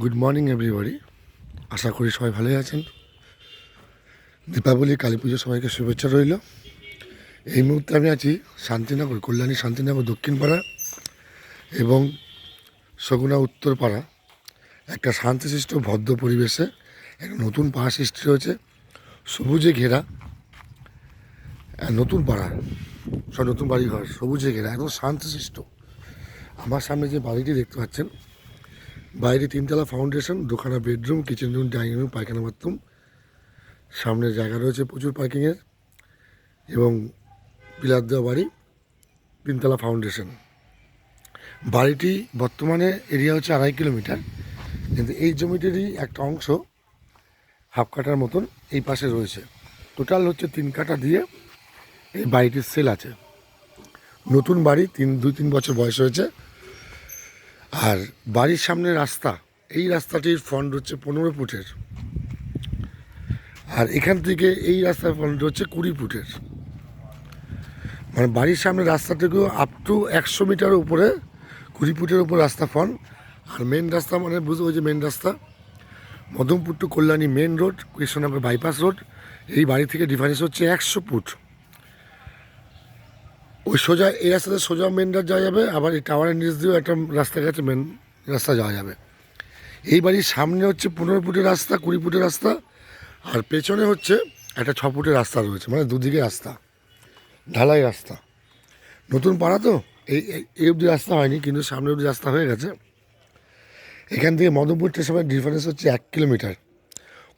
Good morning everybody আশা করি সবাই ভালোই আছেন। দীপাবলি, কালী পুজো সবাইকে শুভেচ্ছা রইল। এই মুহূর্তে আমি আছি শান্তিনগর, কল্যাণী শান্তিনগর দক্ষিণপাড়া এবং সগুনা উত্তরপাড়া। একটা শান্তিশিষ্ট, ভদ্র পরিবেশে একটা নতুন পাড়া সৃষ্টি হয়েছে। সবুজে ঘেরা নতুন পাড়া। সব নতুন বাড়ি ঘর সবুজে ঘেরা, একদম শান্তিশিষ্ট। আমার সামনে যে বাড়িটি দেখতে পাচ্ছেন বাইরে তিনতলা ফাউন্ডেশন, দুখানা bedroom, kitchen room, dining room, পায়খানা বাথরুম। সামনে জায়গা রয়েছে প্রচুর পার্কিংয়ের এবং পিলার দেওয়া বাড়ি, তিনতলা ফাউন্ডেশন। বাড়িটি বর্তমানে এরিয়া হচ্ছে আড়াই কিলোমিটার, কিন্তু এই জমিটিরই একটা অংশ হাফ কাটার মতন এই পাশে রয়েছে। টোটাল হচ্ছে তিন কাটা দিয়ে এই বাড়িটির সেল আছে। নতুন বাড়ি তিন, দুই, তিন বছর বয়স হয়েছে। আর বাড়ির সামনে রাস্তা, এই রাস্তাটির ফ্রন্ট হচ্ছে পনেরো ফুটের। আর এখান থেকে এই রাস্তার ফ্রন্ট হচ্ছে কুড়ি ফুটের। মানে বাড়ির সামনে রাস্তা থেকেও আপ টু একশো মিটার উপরে, কুড়ি ফুটের উপর রাস্তা ফ্রন্ট আর মেন রাস্তা মানে ওই যে মেন রাস্তা। Madanpur to Kalyani main road Krishnanagar bypass road এই বাড়ি থেকে ডিফারেন্স হচ্ছে একশো ফুট। ওই সোজা, এই রাস্তাতে সোজা মেন রোড যাওয়া যাবে, আবার এই টাওয়ারের নিচ দিয়েও একটা রাস্তা গেছে মেন রাস্তা যাওয়া যাবে। এই বাড়ির সামনে হচ্ছে পনেরো ফুটের রাস্তা, কুড়ি ফুটের রাস্তা, আর পেছনে হচ্ছে একটা ছ ফুটের রাস্তা রয়েছে মানে দুদিকে রাস্তা, ঢালাই রাস্তা। নতুন পাড়া তো, এই, এই- এই অবধি রাস্তা হয়নি, কিন্তু সামনে অবধি রাস্তা হয়ে গেছে। এখান থেকে মধুপুর স্টেশনের ডিফারেন্স হচ্ছে এক কিলোমিটার।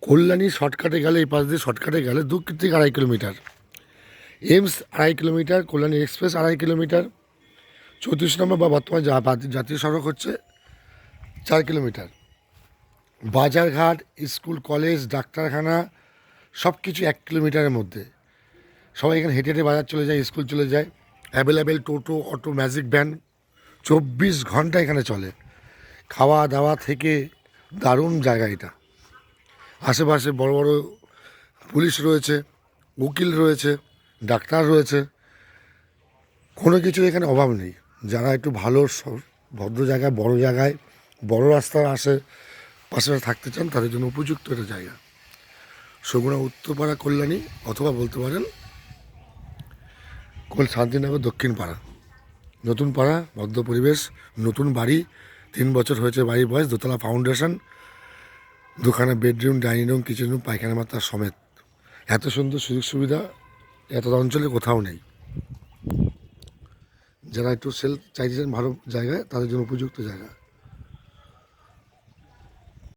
কল্যাণী শর্টকাটে গেলে এই পাশ দিয়ে শর্টকাটে গেলে দু থেকে আড়াই কিলোমিটার। এমস আড়াই কিলোমিটার, কল্যাণী এক্সপ্রেস আড়াই কিলোমিটার, চৌত্রিশ নম্বর বা বর্তমান জাতীয় সড়ক হচ্ছে চার কিলোমিটার। বাজারঘাট, স্কুল, কলেজ, ডাক্তারখানা সব কিছু এক কিলোমিটারের মধ্যে। সবাই এখানে হেঁটে হেঁটে বাজার চলে যায়, স্কুল চলে যায়। Available toto, auto, magic van চব্বিশ ঘণ্টা এখানে চলে। খাওয়া দাওয়া থেকে দারুণ জায়গা এটা। আশেপাশে বড় বড় পুলিশ রয়েছে, উকিল রয়েছে। ডাক্তার রয়েছে। কোনো কিছু এখানে অভাব নেই। যারা একটু ভালো ভদ্র জায়গায়, বড় জায়গায়, বড় রাস্তার আসে, পাশে থাকতে চান, তাদের জন্য উপযুক্ত একটা জায়গা। সগুনা উত্তরপাড়া, কল্যাণী, অথবা বলতে পারেন, কোল শান্তিনগর দক্ষিণ পাড়া নতুন পাড়া, ভদ্র পরিবেশ, নতুন বাড়ি, তিন বছর হয়েছে বাড়ির বয়স, দোতলা ফাউন্ডেশন, দুখানা bedroom, dining room, kitchen room, পায়খানা মাত্রা সমেত। এত সুন্দর সুযোগ সুবিধা এত অঞ্চলে কোথাও নেই। যারা একটু সেল চাইছেন ভালো জায়গায় তাদের জন্য উপযুক্ত জায়গা।